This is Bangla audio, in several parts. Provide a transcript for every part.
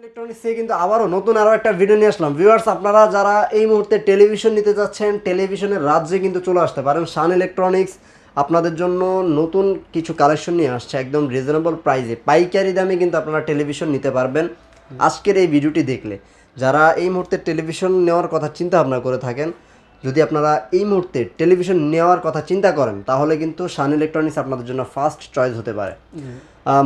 ইলেকট্রনিক্সে কিন্তু আবারও নতুন আরও একটা ভিডিও নিয়ে আসলাম। ভিউয়ার্স আপনারা যারা এই মুহূর্তে টেলিভিশন নিতে যাচ্ছেন টেলিভিশনের রাজ্যে কিন্তু চলে আসতে পারেন সান ইলেকট্রনিক্স আপনাদের জন্য নতুন কিছু কালেকশন নিয়ে আসছে একদম রিজনেবল প্রাইসে পাইকারি দামে কিন্তু আপনারা টেলিভিশন নিতে পারবেন। আজকের এই ভিডিওটি দেখলে যারা এই মুহূর্তে টেলিভিশন নেওয়ার কথা চিন্তা ভাবনা করে থাকেন যদি আপনারা এই মুহূর্তে টেলিভিশন নেওয়ার কথা চিন্তা করেন তাহলে কিন্তু শান ইলেকট্রনিক্স আপনাদের জন্য ফার্স্ট চয়েস হতে পারে।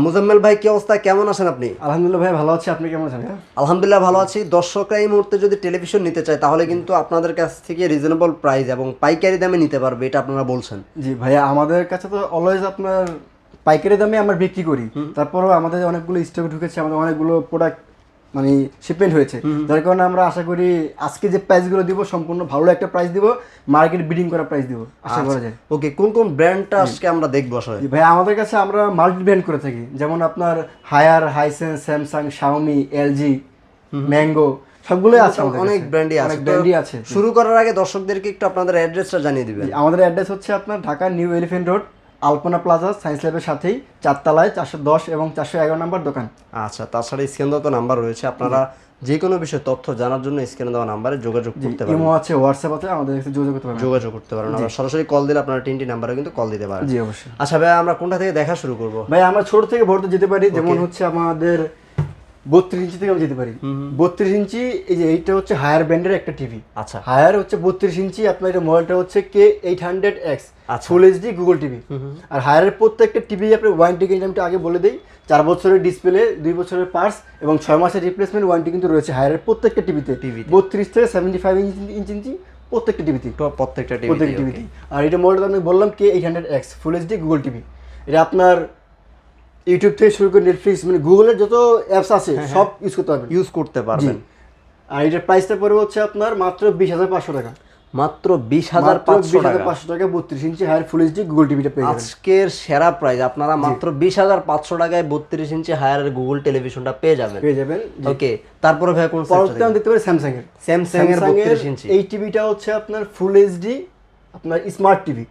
মুজাম্মেল ভাই কি অবস্থা? কেমন আছেন আপনি? আলহামদুলিল্লাহ ভাই ভালো আছি। আপনি কেমন আছেন? আলহামদুলিল্লাহ ভালো আছি। দর্শকরা এই মুহূর্তে যদি টেলিভিশন নিতে চায় তাহলে কিন্তু আপনাদের কাছ থেকে রিজনেবল প্রাইস এবং পাইকারি দামে নিতে পারবে এটা আপনারা বলছেন। জি ভাইয়া আমাদের কাছে তো অলওয়েজ আপনার পাইকারি দামে আমরা বিক্রি করি। তারপরেও আমাদের অনেকগুলো স্টক ঢুকেছে আমাদের অনেকগুলো প্রোডাক্ট মানে শিপমেন্ট হয়েছে। যার কারণে আমরা আশা করি আজকে যে প্রাইসগুলো দিব সম্পূর্ণ ভালো একটা প্রাইস দিব মার্কেট বিডিং করা প্রাইস দিব আশা করা যায়। ওকে কোন কোন ব্র্যান্ডটা আজকে আমরা দেখব আসলে? ভাই আমাদের কাছে আমরা মাল্টি ব্র্যান্ড করে থাকি। যেমন আপনার Haier Hisense Samsung Xiaomi LG Mango সবগুলোই আছে অনেক ব্র্যান্ডই আছে। ব্র্যান্ডই আছে। শুরু করার আগে দর্শকদেরকে একটু আপনাদের অ্যাড্রেসটা জানিয়ে দিবেন। আমাদের অ্যাড্রেস হচ্ছে আপনার Dhaka New Elephant Road Alpana Plaza science ল্যাবের সাথেই চারতলায় চারশো দশ এবং চারশো এগারো নম্বর দোকান। আচ্ছা তাছাড়া স্ক্যান দেওয়া তো নাম্বার রয়েছে। আপনারা যে কোনো বিষয়ে তথ্য জানার জন্য স্ক্যানে দেওয়া নাম্বারে যোগাযোগ করতে পারেন। ইমো আছে হোয়াটসঅ্যাপ আছে আমাদের কাছে যোগাযোগ করতে পারেন। যোগাযোগ করতে পারেন। আমরা সরাসরি কল দিলে আপনারা তিনটি নাম্বারে কিন্তু কল দিতে পারেন। জি অবশ্যই। আচ্ছা ভাই আমরা কোনটা থেকে দেখা শুরু করব? ভাই আমরা ছোট থেকে ভর্তি যেতে পারি। যেমন হচ্ছে আমাদের বত্রিশ ইঞ্চি থেকে আমরা যেতে পারি। বত্রিশ ইঞ্চি এই যে এইটা হচ্ছে হায়ার ব্র্যান্ডের একটা টিভি আচ্ছা। হায়ার হচ্ছে বত্রিশ ইঞ্চি আপনার এটা মডেলটা হচ্ছে K eight hundred X. Full HD Google TV আর হায়ারের প্রত্যেকটা টিভি আপনার ওয়ারেন্টি কিন্তু আমি আগে বলে দিই চার বছরের ডিসপ্লে দুই বছরের পার্স এবং ছয় মাসের রিপ্লেসমেন্ট ওয়ারেন্টি কিন্তু রয়েছে হায়ারের প্রত্যেকটা টিভিতে টিভিতে। বত্রিশ থেকে সেভেন্টি ফাইভ ইঞ্চি ইঞ্চি প্রত্যেকটা টিভিতে প্রত্যেকটা টিভি প্রত্যেকটা টিভিতে আর এটা মডেলটা আমি বললাম K eight hundred X full HD Google TV এটা আপনার ইউটিউব থেকে শুরু করে নেটফ্লিক্স মানে গুগলের যত অ্যাপস আছে সব ইউজ করতে পারবেন। ইউজ করতে পারবেন। আর এটার প্রাইসটা পড়বে হচ্ছে আপনার মাত্র বিশ হাজার পাঁচশো টাকা। মাত্র বিশ হাজার পাঁচশো টাকা। পাঁচশো টাকা বত্রিশ ইঞ্চি হায়ার ফুল এইচডি গুগল টিভিটা পেয়ে যাবেন। আজকের সেরা প্রাইস আপনারা মাত্র বিশ হাজার পাঁচশো টাকায় বত্রিশ ইঞ্চি হায়ারের গুগল টেলিভিশনটা পেয়ে যাবেন। পেয়ে যাবেন ওকে তারপরে ভাই কোন পরবর্তীতে আমরা দেখতে পারি স্যামসাং এর। স্যামসাং এর বত্রিশ ইঞ্চি। এই টিভিটা হচ্ছে আপনার ফুল এইচডি আপনার স্মার্ট টিভি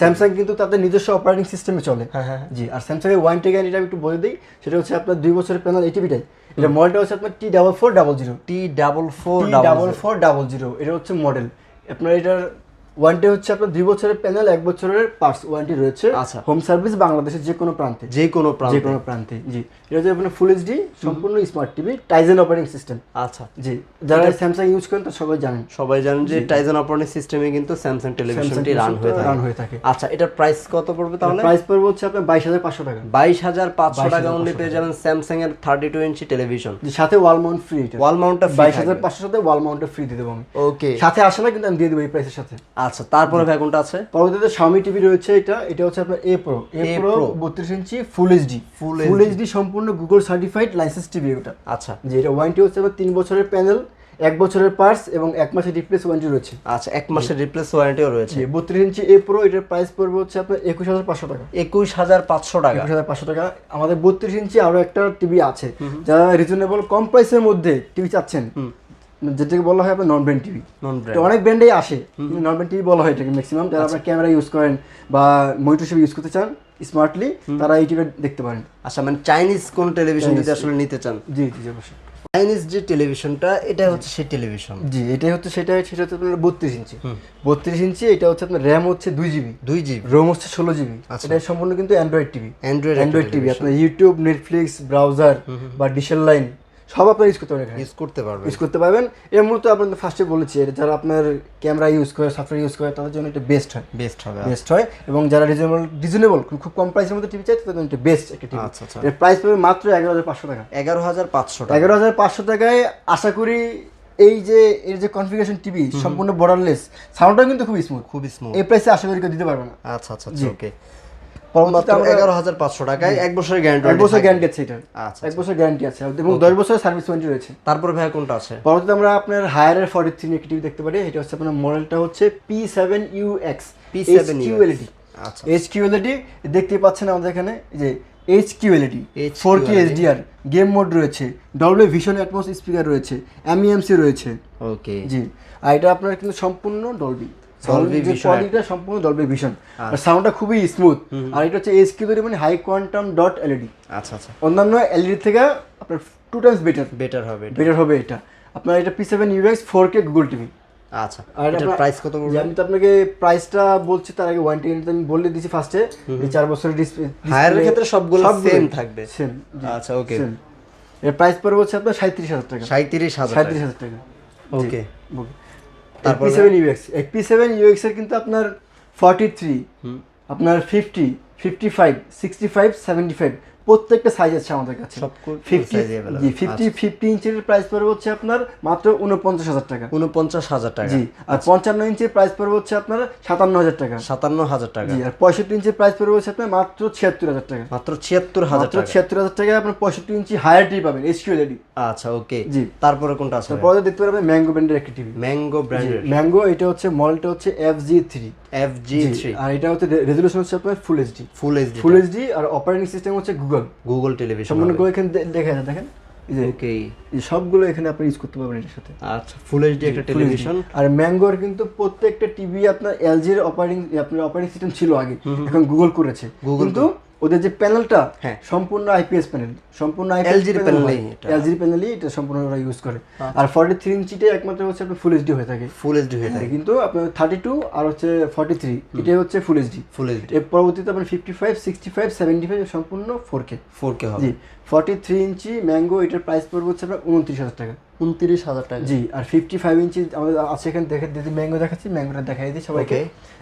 স্যামসাং কিন্তু তাদের নিজস্ব অপারেটিং সিস্টেমে চলে। হ্যাঁ, হ্যাঁ, জি আর স্যামসাং এর ওয়ারেন্টি গ্যারান্টিটা আমি একটু বলে দিই সেটা হচ্ছে আপনার দুই বছরের প্যানেল এই টিভিটাই এটা মডেলটা হচ্ছে আপনার T double four double zero T double four double four double zero এটা হচ্ছে মডেল আপনার এটার ওয়ারেন্টি হচ্ছে আপনার দুই বছরের প্যানেল এক বছরের পার্টস ওয়ারেন্টি রয়েছে আচ্ছা। হোম সার্ভিস বাংলাদেশের যে কোনো প্রান্তে। যে কোনো যে কোনো প্রান্তে জি। এটা হচ্ছে আপনার ফুল এইচডি সম্পূর্ণ smart TV Tizen operating system আচ্ছা। জি। যারা স্যামসাং ইউজ করেন তা সবাই জানেন। সবাই জানেন যে টাইজন অপারেটিং সিস্টেমে কিন্তু স্যামসাং টেলিভিশনটি রান হয়ে থাকে। রান হয়ে থাকে। আচ্ছা এটার প্রাইস কত পড়বে তাহলে? প্রাইস পড়বে হচ্ছে আপনার বাইশ হাজার পাঁচশো টাকা। বাইশ হাজার পাঁচশো টাকা অনলি পেয়ে যাবেন স্যামসাং এর থার্টি টু ইঞ্চি টেলিভিশন সাথে ওয়াল মাউন্ট ফ্রি এটা। ওয়াল মাউন্টটা বাইশ হাজার পাঁচশোর সাথে ওয়াল মাউন্টটা ফ্রি দিয়ে দেবো আমি। ওকে সাথে আসে না কিন্তু আমি দিয়ে দেবো এই প্রাইসের সাথে। আচ্ছা তারপরে ভাই কোনটা আছে? পরবর্তীতে Xiaomi টিভি রয়েছে এটা। এটা হচ্ছে আপনার এ প্রো এ প্রো। বত্রিশ ইঞ্চি full HD Full full HD সম্পূর্ণ গুগল সার্টিফাইড লাইসেন্স টিভি ওটা আচ্ছা। যে এটা ওয়ারেন্টি হচ্ছে আপনার তিন বছরের প্যানেল এক বছরের পার্টস এবং এক মাসের রিপ্লেস ওয়ারেন্টি রয়েছে। আচ্ছা এক মাসের রিপ্লেস ওয়ারেন্টিও রয়েছে। বত্রিশ ইঞ্চি এ প্রো এটার প্রাইস পড়বে হচ্ছে আপনার একুশ হাজার পাঁচশো টাকা। একুশ হাজার পাঁচশো টাকা। একুশ হাজার পাঁচশো টাকা। আমাদের বত্রিশ ইঞ্চি আরও একটা টিভি আছে। যারা রিজনেবল কম প্রাইসের মধ্যে টিভি চাচ্ছেন যেটাকে বলা হয় আপনার নন ব্র্যান্ড টিভি অনেক ব্র্যান্ডেই আসে নন ব্র্যান্ড টিভি বলা হয় এটাকে ম্যাক্সিমাম যারা আপনার ক্যামেরা ইউজ করেন বা মনিটর হিসেবে ইউজ করতে চান স্মার্টলি তারা এই টিভি দেখতে পারেন। আচ্ছা মানে চাইনিজ কোন টেলিভিশন যদি আসলে নিতে চান? জি জি অবশ্যই। চাইনিজ যে টেলিভিশনটা এটা হচ্ছে সেই টেলিভিশন জি এটাই হচ্ছে সেটা সেটা হচ্ছে আপনার বত্রিশ ইঞ্চি। বত্রিশ ইঞ্চি এটা হচ্ছে আপনার র্যাম হচ্ছে দুই জিবি দুই জিবি রোম হচ্ছে ষোলো জিবি এটা সম্পূর্ণ কিন্তু Android TV Android Android TV আপনার ইউটিউব নেটফ্লিক্স ব্রাউজার বা ডিশেল লাইন সব আপনার ইউজ করতে পারেন এখানে ইউজ করতে পারবেন। ইউজ করতে পারবেন। এর মূলত আপনাদের ফার্স্টে বলেছি এটা যারা আপনার ক্যামেরা ইউজ করে সফটওয়্যার ইউজ করে তাদের জন্য এটা বেস্ট হয়। বেস্ট হবে বেস্ট হয়। এবং যারা রিজনেবল রিজনেবল খুব কম প্রাইসের মধ্যে টিভি চাই তাদের জন্য এটা বেস্ট একটা টিভি আচ্ছা, আচ্ছা। এর প্রাইস পাবে মাত্র এগারো হাজার পাঁচশো টাকা। এগারো হাজার পাঁচশো টাকা। এগারো হাজার পাঁচশো টাকায় আশা করি এই যে এর যে কনফিগারেশন টিভি সম্পূর্ণ বর্ডারলেস সাউন্ডটাও কিন্তু খুব স্মুথ খুব স্মুথ এই প্রাইসে আশা করি কেউ দিতে পারবে না। আচ্ছা আচ্ছা আচ্ছা ওকে আমরা এগারো হাজার পাঁচশো টাকায় এক বছরের গ্যারান্টি এক বছর গ্যারান্টি আছে এটা। আচ্ছা এক বছর গ্যারান্টি আছে এবং দশ বছরের সার্ভিস ওয়ারেন্টি রয়েছে। তারপরে ভাই কোনটা আছে? পরবর্তীতে আমরা আপনার হায়ারের ফর্টি থ্রি একটি দেখতে পারি। এটা হচ্ছে আপনার মডেলটা হচ্ছে P seven U X P7UX QLED আচ্ছা। এইচ কিউএলইডি দেখতে পাচ্ছেন আমাদের এখানে যে H HQLED four K game mode রয়েছে ডবল ভিশন অ্যাটমস স্পিকার রয়েছে এমইএমসি রয়েছে। ওকে জি। আর এটা আপনার কিন্তু সম্পূর্ণ ডলবি কোয়ালিটিটা সম্পূর্ণ ডলবি ভিশন আর সাউন্ডটা খুবই স্মুথ আর এটা হচ্ছে এইচ কিউ মানে হাই কোয়ান্টাম ডট এলইডি আচ্ছা আচ্ছা। অন্যান্য এলইডি থেকে আপনার টু টাইমস বেটার বেটার হবে বেটার হবে এটা। আপনার এটা P seven UX four K Google TV আচ্ছা। আর এটার প্রাইস কত পড়বে? আমি তো আপনাকে প্রাইসটা বলছি তার আগে ওয়ারেন্টি আমি বলে দিয়েছি ফার্স্টে এই চার বছরের ডিসপ্লে হায়ারের ক্ষেত্রে সবগুলো same থাকবে। সেম আচ্ছা ওকে এর প্রাইস পড়বে হচ্ছে আপনার সাঁত্রিশ হাজার টাকা। সাঁত্রিশ হাজার সাঁত্রিশ হাজার টাকা। ওকে তারপর seven UX P seven UX এর কিন্তু আপনার ফর্টি থ্রি আপনার fifty fifty five sixty five seventy five প্রত্যেকটা সাইজ আছে আমাদের কাছে। ফিফটি ফিফটি ফিফটি ইঞ্চের প্রাইস পড়বে হচ্ছে আপনার মাত্র উনপঞ্চাশ হাজার টাকা। উনপঞ্চাশ হাজার টাকা। জি আর পঞ্চান্ন ইঞ্চির প্রাইস পড়বে হচ্ছে আপনার সাতান্ন হাজার টাকা। সাতান্ন হাজার টাকা। আর পঁয়ষট্টি ইঞ্চির প্রাইস পড়বে হচ্ছে আপনার মাত্র ছিয়াত্তর হাজার টাকা। মাত্র ছিয়াত্তর হাজার টাকা। ছিয়াত্তর হাজার টাকায় আপনার পঁয়ষট্টি ইঞ্চি হায়ার টিভি পাবেন এইচকিউ এলইডি আচ্ছা ওকে জি। তারপরে কোনটা আছে? তারপরে দেখতে পারবেন ম্যাঙ্গো ব্র্যান্ডের একটি টিভি ম্যাঙ্গো ব্র্যান্ডের ম্যাঙ্গো এটা হচ্ছে মডেলটা হচ্ছে F G three F G. Three আর এটা হচ্ছে রেজলিউশন হচ্ছে আপনার full HD full HD full HD আর অপারেটিং সিস্টেম হচ্ছে গুগল গুগল টেলিভিশন সম্পূর্ণ করে এখানে দেখা যায় দেখেন। এই যে ওকে এই সবগুলো এখানে আপনি ইউজ করতে পারবেন এটার সাথে। আচ্ছা ফুল এইচডি একটা টেলিভিশন আর ম্যাঙ্গোর কিন্তু প্রত্যেকটা টিভি আপনার এলজির অপারেটিং আপনার অপারেটিং সিস্টেম ছিল আগে। এখন গুগল করেছে। গুগল কিন্তু ওদের যে প্যানেলটা হ্যাঁ। সম্পূর্ণ আইপিএস প্যানেল সম্পূর্ণ LG র panel নেই এটা। এলজির প্যানেলই এটা সম্পূর্ণ ওরা ইউজ করে আর ফর্টি থ্রি ইঞ্চিটাই একমাত্র হচ্ছে আপনার ফুল এইচডি হয়ে থাকে। ফুল এইচডি হয়ে থাকে। কিন্তু আপনার থার্টি টু আর হচ্ছে ফর্টি থ্রি এটাই হচ্ছে ফুল এইচডি ফুল এইচডি এর পরবর্তীতে আপনার fifty five sixty five seventy five সম্পূর্ণ ফোর কে ফোর কে হবে। জি ফর্টি থ্রি ইঞ্চি ম্যাঙ্গো এটার প্রাইস পড়বে হচ্ছে আপনার উনত্রিশ হাজার টাকা। উনত্রিশ হাজার টাকা। জি আর ফিফটি ফাইভ ইঞ্চি আমাদের আছে এখানে দেখে যদি ম্যাঙ্গো দেখাচ্ছি ম্যাঙ্গোটা দেখাই দিই সবাইকে।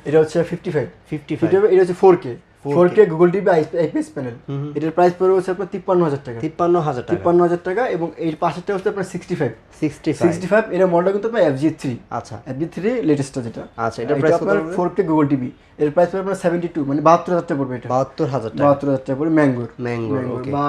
এটা হচ্ছে ফিফটি ফাইভ ফিফটি ফাইভ এটা হচ্ছে four K four K Google TV IPS panel এটার প্রাইস পড়বে হচ্ছে আপনার তিপ্পান্ন হাজার টাকা। তিপ্পান্ন হাজার তিপ্পান্ন হাজার টাকা এবং এর পাশেরটা হচ্ছে আপনার sixty five sixty sixty five এর মডেলটা কিন্তু আপনার এফজি থ্রি আচ্ছা। এফজি থ্রি লেটেস্টটা যেটা। আচ্ছা, এটা প্রাইস আপনার ফোর কে গুগল টিভি এর প্রাইস পড়বে আপনার সেভেন্টি টু মানে বাহাত্তর হাজার টাকা পড়বে এটা। বাহাত্তর হাজার টাকা। বাহাত্তর হাজার টাকা পড়বে ম্যাঙ্গোর। ম্যাঙ্গোর ম্যাঙ্গোর বা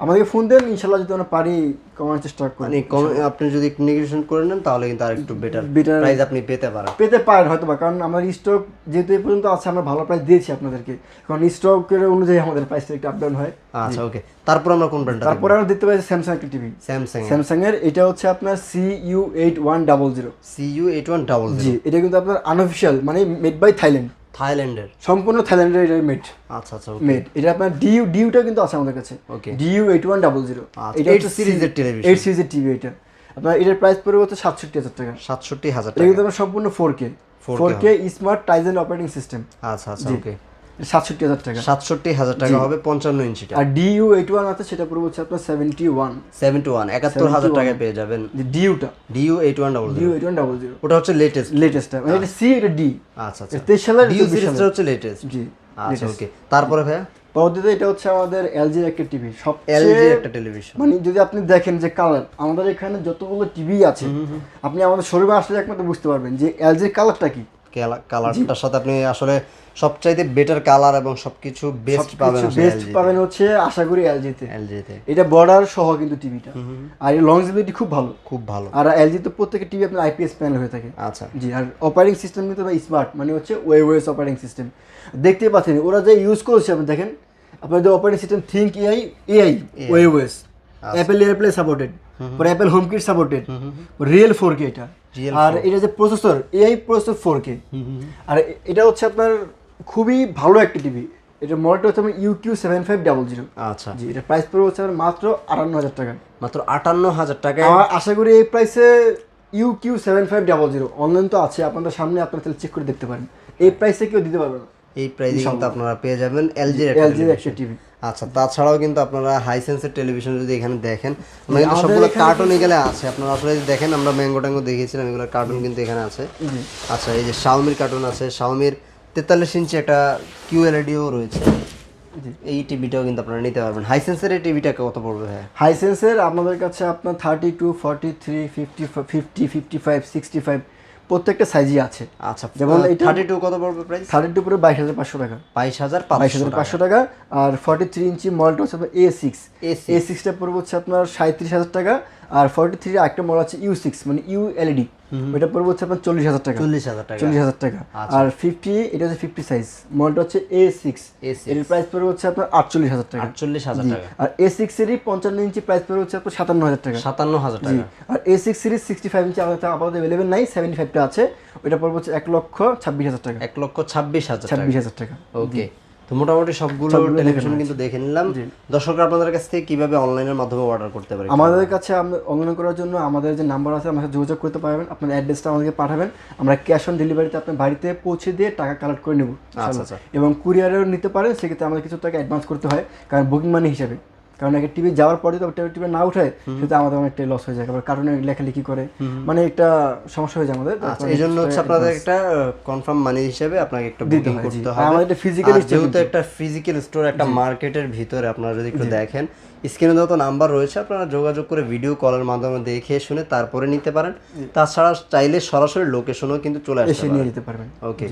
আমাদেরকে ফোন দেন ইনশাল্লাহ যদি আমরা পারি কমানোর চেষ্টা করি। মানে আপনি যদি নেগোসিয়েশন করে নেন তাহলে কিন্তু আর একটু বেটার Better- প্রাইস আপনি পেতে পারেন। পেতে পারেন হয়তো বা কারণ আমার স্টক যেহেতু এই পর্যন্ত আছে আমরা ভালো প্রাইস দিয়েছি আপনাদেরকে। কারণ স্টকের অনুযায়ী আমাদের প্রাইসটা একটু আপ ডাউন হয়। আচ্ছা ওকে তারপর আমরা কোন ব্র্যান্ডটা তারপরে আমরা দেখতে পাচ্ছি স্যামসাং একটা টিভি স্যামসাং স্যামসাং এর এটা হচ্ছে আপনার C U eight one double zero CU eight one double G এটা কিন্তু আপনার আনঅফিসিয়াল মানে মেড বাই থাইল্যান্ড থাইল্যান্ডের? সম্পূর্ণ থাইল্যান্ডের এটা মেড আচ্ছা আচ্ছা মেড এটা আপনার ডিউ ডিউটা কিন্তু আছে আমাদের কাছে। Okay DU eight one double zero এটা হচ্ছে সিরিজের টেলিভিশন। এইট সিরিজের টিভি এটা। আপনার এটার প্রাইস পড়বে হচ্ছে সাতষট্টি হাজার টাকা। সাতষট্টি হাজার এটা টাকা। কিন্তু আপনার সম্পূর্ণ four K 4K four K smart Tizen operating system আচ্ছা আচ্ছা ওকে সাতষট্টি হাজার টাকা। সাতষট্টি হাজার টাকা হবে পঞ্চান্ন ইঞ্চিটা আর ডিইউ এইট ওয়ান আছে সেটা পড়বে হচ্ছে আপনার সেভেন্টি ওয়ান সেভেন্টি ওয়ান একাত্তর হাজার টাকায় পেয়ে যাবেন। ডিউটা DU eight one double DU eight one double zero ওটা হচ্ছে লেটেস্ট লেটেস্টটা মানে এটা সি এটা ডি আচ্ছা আচ্ছা। তেইশ সালের ডিউ সিরিজটা হচ্ছে লেটেস্ট জি আচ্ছা ওকে তারপরে ভাইয়া? পরবর্তীতে এটা হচ্ছে আমাদের এলজির একটা টিভি এলজি সবচেয়ে একটা টেলিভিশন মানে যদি আপনি দেখেন যে কালার আমাদের এখানে যতগুলো টিভি আছে আপনি আমাদের শোরুমে আসলে একমাত্র বুঝতে পারবেন যে এলজির কালারটা কি। কালারটার সাথে আপনি আসলে সবচাইতে বেটার কালার এবং সবকিছু বেস্ট পাবেন বেস্ট পাবেন হচ্ছে আশা করি এলজিতে এলজিতে এটা বর্ডার সহ কিন্তু টিভিটা আর এর লংজিবিলিটি খুব ভালো। খুব ভালো। আর এলজি তো প্রত্যেকটা টিভি আপনার আইপিএস প্যানেল হয়ে থাকে। আচ্ছা। জি আর অপারেটিং সিস্টেম কিন্তু স্মার্ট মানে হচ্ছে ওয়েওয়েস অপারেটিং সিস্টেম দেখতেই পাচ্ছেন ওরা যে ইউজ করছে আপনি দেখেন আপনাদের operating system think AI AI webOS Apple AirPlay supported পরে Apple HomeKit supported real four K এটা। আর এটা যে processor AI processor four K আর এটা হচ্ছে আপনার খুবই ভালো একটা টিভি এটা মডেলটা হচ্ছে আপনার U Q seven five double zero আচ্ছা। জি এটা প্রাইস পড়বে হচ্ছে আপনার মাত্র আটান্ন হাজার টাকা। মাত্র আটান্ন হাজার টাকা আমার আশা করি এই প্রাইসে U Q seven five double zero online তো আছে আপনাদের সামনে আপনারা তাহলে চেক করে দেখতে পারেন। এই প্রাইসে কেউ দিতে পারবে না। এই প্রাইসে কিন্তু আপনারা পেয়ে যাবেন এলজির এলজির একশো টিভি আচ্ছা তাছাড়াও কিন্তু আপনারা হাইসেন্সের টেলিভিশন যদি এখানে দেখেন আমরা কিন্তু সবগুলো কার্টুন এগুলো আছে। আপনারা আসলে দেখেন আমরা ম্যাঙ্গো ট্যাঙ্গো দেখিয়েছিলাম এগুলো কার্টুন কিন্তু এখানে আছে। আচ্ছা এই যে শাওমির কার্টুন আছে শাওমির তেতাল্লিশ ইঞ্চি একটা কিউএলইডিও রয়েছে। এই টিভিটাও কিন্তু আপনারা নিতে পারবেন। হাইসেন্সের এই টিভিটা কত পড়বে হ্যাঁ হাইসেন্সের আপনাদের কাছে আপনার thirty two forty three fifty fifty fifty five sixty five প্রত্যেকটা সাইজই আছে। আচ্ছা যেমন এই থার্টি টু কত পড়বে প্রাইস থার্টি টু পুরো বাইশ হাজার পাঁচশো টাকা। বাইশ হাজার বাইশ হাজার পাঁচশো টাকা। আর ফর্টি থ্রি ইঞ্চি মডেলটা হচ্ছে আপনার এ সিক্স A6 এ সিক্সটা পড়বে হচ্ছে আপনার সাঁত্রিশ হাজার টাকা। আর ফর্টি থ্রি একটা মডেল আছে ইউ সিক্স মানে ইউ এলইডি ওইটা পড়বে হচ্ছে আপনার চল্লিশ হাজার টাকা। চল্লিশ হাজার টাকা। চল্লিশ হাজার টাকা। আচ্ছা। আর ফিফটি এটা হচ্ছে ফিফটি সাইজ মডেলটা হচ্ছে এ সিক্স A6 এর প্রাইস পড়বে হচ্ছে আপনার আটচল্লিশ হাজার টাকা। আটচল্লিশ হাজার টাকা। আর এ সিক্স এরই পঞ্চান্ন ইঞ্চি প্রাইস পড়বে হচ্ছে আপনার সাতান্ন হাজার টাকা। সাতান্ন হাজার টাকা। আর A six series sixty five ইঞ্চি আমাদের আপাতত অ্যাভেলেবেল নাই সেভেন্টি ফাইভটা আছে। ওইটা পড়বে হচ্ছে এক লক্ষ ছাব্বিশ হাজার টাকা। এক লক্ষ ছাব্বিশ হাজার ছাব্বিশ হাজার টাকা। ওকে তো মোটামুটি সবগুলো টেলিভিশন কিন্তু দেখে নিলাম। দর্শকরা আপনাদের কাছ থেকে কীভাবে অনলাইনের মাধ্যমে অর্ডার করতে পারে? আমাদের কাছে অনলাইন করার জন্য আমাদের যে নাম্বার আছে আমাদের যোগাযোগ করতে পারবেন। আপনার অ্যাড্রেসটা আমাদেরকে পাঠাবেন। আমরা ক্যাশ অন ডেলিভারিতে আপনার বাড়িতে পৌঁছে দিয়ে টাকা কালেক্ট করে নেব আচ্ছা আচ্ছা। এবং কুরিয়ারেও নিতে পারেন সেক্ষেত্রে আমাদের কিছু টাকা অ্যাডভান্স করতে হয় কারণ বুকিং মানি হিসাবে। কারণ একটা টিভি যাওয়ার পরে তো টিভি না উঠায় সেটা আমাদের অনেকটাই লস হয়ে যায়। আবার কারণে লেখালেখি করে মানে একটা সমস্যা হয়ে যায় আমাদের। আচ্ছা এই জন্য হচ্ছে আপনাদের একটা কনফার্ম মানি হিসেবে আপনাকে একটা বুকিং করতে হবে। আমাদের একটা physical যেহেতু একটা ফিজিক্যাল স্টোর একটা মার্কেটের ভিতরে আপনারা যদি একটু দেখেন স্ক্রিনে যত নাম্বার রয়েছে আপনারা যোগাযোগ করে ভিডিও কলের মাধ্যমে দেখে শুনে তারপরে নিতে পারেন। তাছাড়া চাইলে সরাসরি লোকেশনও কিন্তু চলে আসতে পারবেন। ওকে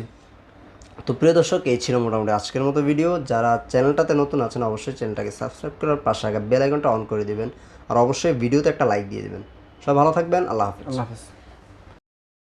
তো প্রিয় দর্শক, এই ছিল মোটামুটি আজকের মতো ভিডিও যারা চ্যানেলটাতে নতুন আছেন, অবশ্যই চ্যানেলটাকে সাবস্ক্রাইব করার পাশে আগে বেল আইকনটা অন করে দিবেন। আর অবশ্যই ভিডিওতে একটা লাইক দিয়ে দেবেন। সবাই ভালো থাকবেন, আল্লাহ হাফিজ। আল্লাহ হাফেজ।